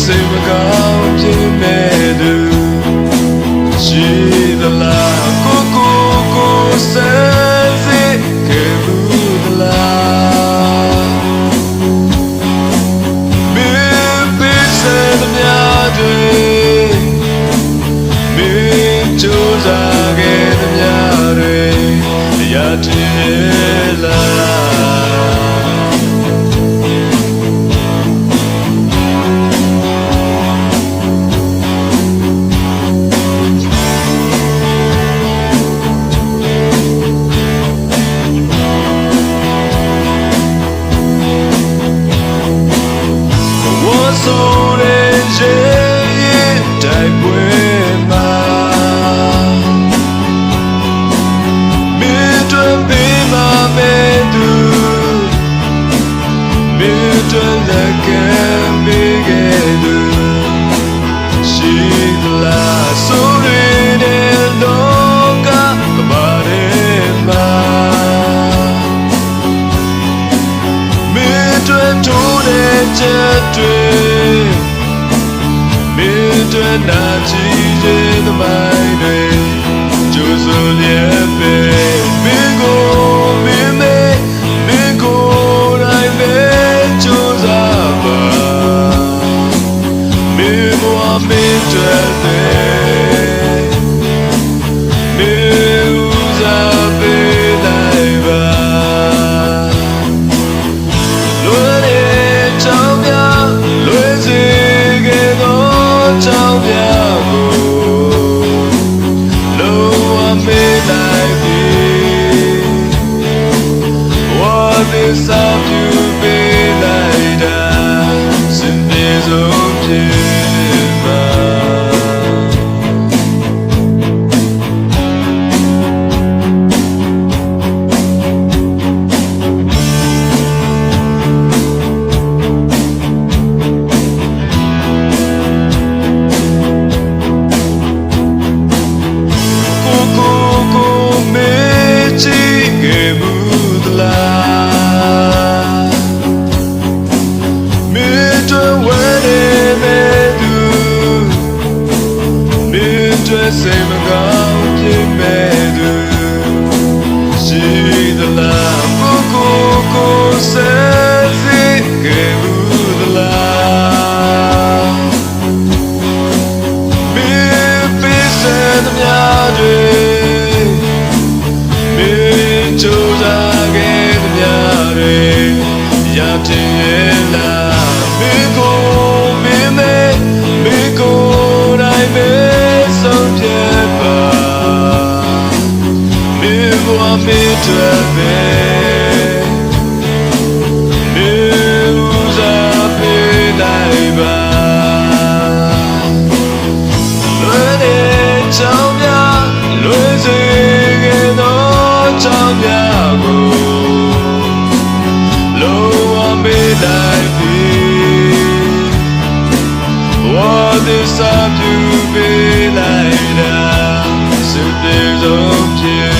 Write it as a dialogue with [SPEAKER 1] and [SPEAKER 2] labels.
[SPEAKER 1] အတွက် ချက်တွေမင်းတို့နာကြည့်တဲ့သမိုင်းတွေကြိုးစိုလျက်ပဲမင်းကိုမင်းမေမင်းကိုယ်တိုင်ပဲကြိုးစားပါမင်းဘဝမင်းတို့တဲ့ voice တစိတ်မကောင်းဖြစ်မဲ့ မင်းတွေပဲနေဦးစားပေးလိုက်ပါလွယ်တဲ့ချောင်းများလွယ်စေခဲ့သောချောင်းများကိုလုံးဝမေးလိုက်ပြီ What is up you be like that စတဲ့ဆုံးဖြစ်